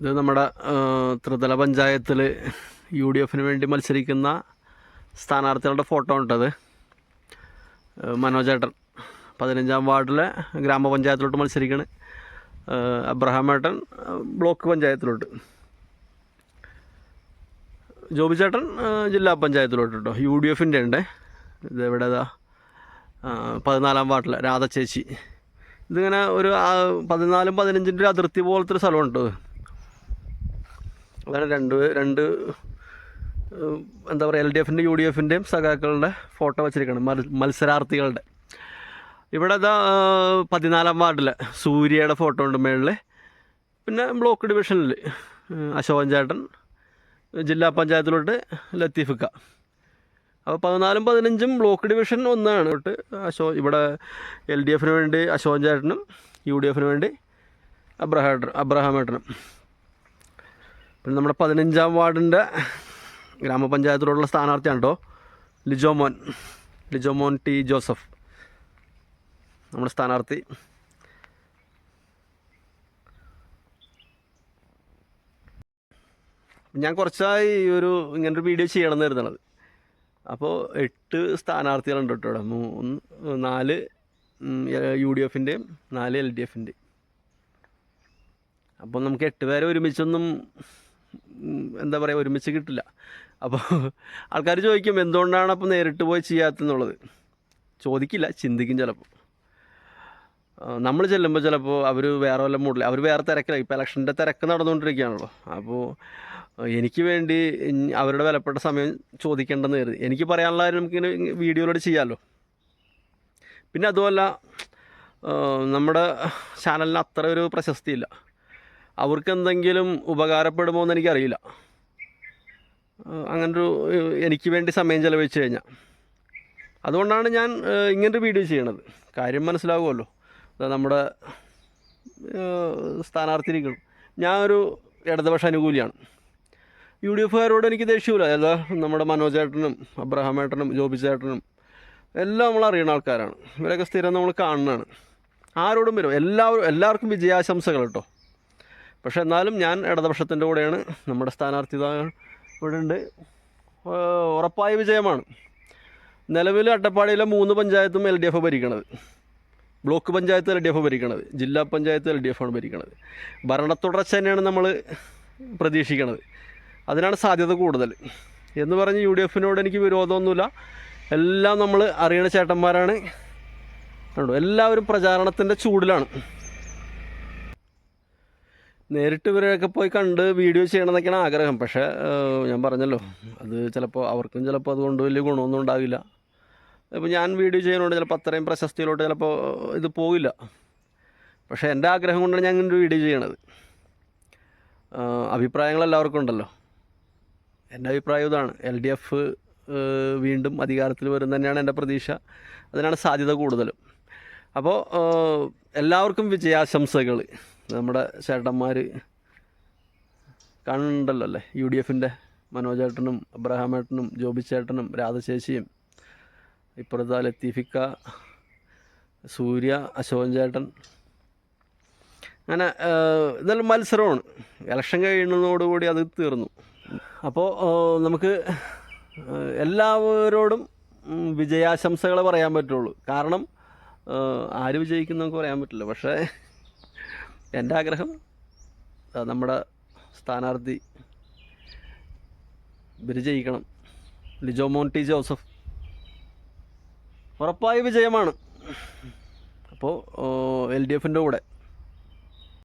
ഇത് നമ്മുടെ ത്രിതല പഞ്ചായത്തിൽ യു ഡി എഫിന് വേണ്ടി മത്സരിക്കുന്ന സ്ഥാനാർത്ഥികളുടെ ഫോട്ടോ ഉണ്ടത്. മനോജേട്ടൻ പതിനഞ്ചാം വാർഡിലെ ഗ്രാമപഞ്ചായത്തിലോട്ട് മത്സരിക്കണ്. ആ, അബ്രഹാം ഏട്ടൻ ബ്ലോക്ക് പഞ്ചായത്തിലോട്ട്. ജോബി ചേട്ടൻ ജില്ലാ പഞ്ചായത്തിലോട്ട് കേട്ടോ യു ഡി എഫിന്റെ ഉണ്ട്. ഇത് എവിടെ ഇതാ? പതിനാലാം വാർഡിലെ രാധ ചേച്ചി. ഇതിങ്ങനെ ഒരു പതിനാലും പതിനഞ്ചിന്റെ ഒരു അതിർത്തി പോലത്തെ ഒരു സ്ഥലമുണ്ട്. അതാണ് രണ്ട് രണ്ട് എന്താ പറയുക എൽ ഡി എഫിന്റെ യു ഡി എഫിന്റെയും സഖാക്കളുടെ ഫോട്ടോ വെച്ചിരിക്കണം മത്സരാർത്ഥികളുടെ. ഇവിടെ ഇതാ പതിനാലാം വാർഡിൽ സൂര്യയുടെ ഫോട്ടോ ഉണ്ട് മേളിൽ പിന്നെ ബ്ലോക്ക് ഡിവിഷനിൽ അശോകൻ ചേട്ടൻ ജില്ലാ പഞ്ചായത്തിലോട്ട് ലത്തീഫിക്ക. അപ്പോൾ പതിനാലും പതിനഞ്ചും ബ്ലോക്ക് ഡിവിഷൻ ഒന്നാണ്. തൊട്ട് അശോ ഇവിടെ എൽ ഡി എഫിന് വേണ്ടി അശോകൻ ചേട്ടനും യു ഡി എഫിന് വേണ്ടി അബ്രഹാം അബ്രഹാം ഏട്ടനും. പിന്നെ നമ്മുടെ പതിനഞ്ചാം വാർഡിന്റെ ഗ്രാമപഞ്ചായത്തിലോടുള്ള സ്ഥാനാർത്ഥിയാണ് കേട്ടോ ലിജോമോൻ ലിജോമോൻ ടി ജോസഫ്. നമ്മുടെ സ്ഥാനാർത്ഥി. ഞാൻ കുറച്ചായി ഒരു ഇങ്ങനൊരു വീഡിയോ ചെയ്യണമെന്ന് കരുതണത് അപ്പോൾ എട്ട് സ്ഥാനാർത്ഥികളുണ്ട് കേട്ടോ ഇവിടെ. മൂന്ന് നാല് യു ഡി എഫിന്റെയും നാല് എൽ ഡി എഫിന്റെയും അപ്പോൾ നമുക്ക് എട്ട് പേരെ ഒരുമിച്ചൊന്നും എന്താ പറയുക ഒരുമിച്ച് കിട്ടില്ല. അപ്പോൾ ആൾക്കാർ ചോദിക്കും എന്തുകൊണ്ടാണ് അപ്പോൾ നേരിട്ട് പോയി ചെയ്യാത്തെന്നുള്ളത് ചോദിക്കില്ല ചിന്തിക്കും ചിലപ്പോൾ നമ്മൾ ചെല്ലുമ്പോൾ ചിലപ്പോൾ അവർ വേറെ വല്ല മൂഡിൽ അവർ വേറെ തിരക്കില്ല ഇപ്പോൾ ഇലക്ഷന്റെ തിരക്ക് നടന്നുകൊണ്ടിരിക്കുകയാണല്ലോ. അപ്പോൾ എനിക്ക് വേണ്ടി അവരുടെ വിലപ്പെട്ട സമയം ചോദിക്കേണ്ടെന്ന് കരുതി. എനിക്ക് പറയാനുള്ള കാര്യം നമുക്കിങ്ങനെ വീഡിയോയിലൂടെ ചെയ്യാമല്ലോ പിന്നെ അതുമല്ല നമ്മുടെ ചാനലിന് അത്ര ഒരു പ്രശസ്തിയില്ല. അവർക്ക് എന്തെങ്കിലും ഉപകാരപ്പെടുമോ എന്ന് എനിക്കറിയില്ല അങ്ങനൊരു എനിക്ക് വേണ്ടി സമയം ചിലവഴിച്ചു കഴിഞ്ഞാൽ അതുകൊണ്ടാണ് ഞാൻ ഇങ്ങനൊരു വീഡിയോ ചെയ്യണത്. കാര്യം മനസ്സിലാകുമല്ലോ നമ്മുടെ ഇരിക്കണം ഞാനൊരു ഇടതുപക്ഷ അനുകൂലിയാണ്. യു ഡി എഫുകാരോട് എനിക്ക് ദേഷ്യമില്ല ഏതാ നമ്മുടെ മനോജ് ചേട്ടനും അബ്രഹാം ഏട്ടനും ജോബി ചേട്ടനും എല്ലാം നമ്മൾ അറിയുന്ന ആൾക്കാരാണ്. ഇവരൊക്കെ സ്ഥിരം നമ്മൾ കാണുന്നതാണ്. ആരോടും വരും. എല്ലാവരും എല്ലാവർക്കും വിജയാശംസകൾ കേട്ടോ. പക്ഷെ എന്നാലും ഞാൻ ഇടതുപക്ഷത്തിന്റെ കൂടെയാണ്. നമ്മുടെ സ്ഥാനാർത്ഥി ഇവിടെ ഉണ്ട്. ഉറപ്പായ വിജയമാണ്. നിലവിൽ അട്ടപ്പാടിയിലെ മൂന്ന് പഞ്ചായത്തും L D F ഭരിക്കണത്. Block panchayat L D F ഭരിക്കണത്. ജില്ലാ പഞ്ചായത്ത് എൽ ഡി എഫ് ആണ് ഭരിക്കണത്. ഭരണത്തുടർച്ച തന്നെയാണ് നമ്മൾ പ്രതീക്ഷിക്കണത്. അതിനാണ് സാധ്യത കൂടുതൽ. എന്ന് പറഞ്ഞ് യു ഡി എഫിനോട് എനിക്ക് വിരോധമൊന്നുമില്ല. എല്ലാം നമ്മൾ അറിയണ ചേട്ടന്മാരാണ്. കണ്ടോ? എല്ലാവരും പ്രചാരണത്തിന്റെ ചൂടിലാണ്. നേരിട്ട് ഇവരെയൊക്കെ പോയി കണ്ട് വീഡിയോ ചെയ്യണം എന്നൊക്കെയാണ് ആഗ്രഹം. പക്ഷേ ഞാൻ പറഞ്ഞല്ലോ അത് ചിലപ്പോൾ അവർക്കും ചിലപ്പോൾ അതുകൊണ്ട് വലിയ ഗുണമൊന്നും ഉണ്ടാവില്ല. ഇപ്പോൾ ഞാൻ വീഡിയോ ചെയ്യുന്നതുകൊണ്ട് ചിലപ്പോൾ അത്രയും പ്രശസ്തിയിലോട്ട് ചിലപ്പോൾ ഇത് പോവില്ല. പക്ഷേ എന്റെ ആഗ്രഹം കൊണ്ടാണ് ഞാൻ ഇങ്ങനെ വീഡിയോ ചെയ്യണത്. അഭിപ്രായങ്ങൾ എല്ലാവർക്കും ഉണ്ടല്ലോ. എന്റെ അഭിപ്രായം ഇതാണ്. എൽ ഡി എഫ് വീണ്ടും അധികാരത്തിൽ വരും തന്നെയാണ് എന്റെ പ്രതീക്ഷ. അതിനാണ് സാധ്യത കൂടുതലും. അപ്പോൾ എല്ലാവർക്കും വിജയാശംസകൾ നമ്മുടെ ചേട്ടന്മാർ കാണുന്നുണ്ടല്ലോ അല്ലേ? യു ഡി എഫിന്റെ മനോജേട്ടനും അബ്രഹാം ഏട്ടനും ജോബി ചേട്ടനും രാധശേഷിയും. ഇപ്പുറത്തെ ലത്തീഫിക്ക സൂര്യ അശോകൻ ചേട്ടൻ. അങ്ങനെ ഇതെല്ലാം മത്സരമാണ്. ഇലക്ഷൻ കഴിയുന്നതോടുകൂടി അത് തീർന്നു. അപ്പോൾ നമുക്ക് എല്ലാവരോടും വിജയാശംസകളെ പറയാൻ പറ്റുള്ളൂ. കാരണം ആര് വിജയിക്കും നമുക്ക് പറയാൻ പറ്റില്ല. പക്ഷേ എന്റെ ആഗ്രഹം നമ്മുടെ സ്ഥാനാർത്ഥി വിജയിക്കണം. ജയിക്കണം ലിജോമോൻ ടി ജോസഫ്. ഉറപ്പായ വിജയമാണ്. അപ്പോൾ എൽ ഡി എഫിന്റെ കൂടെ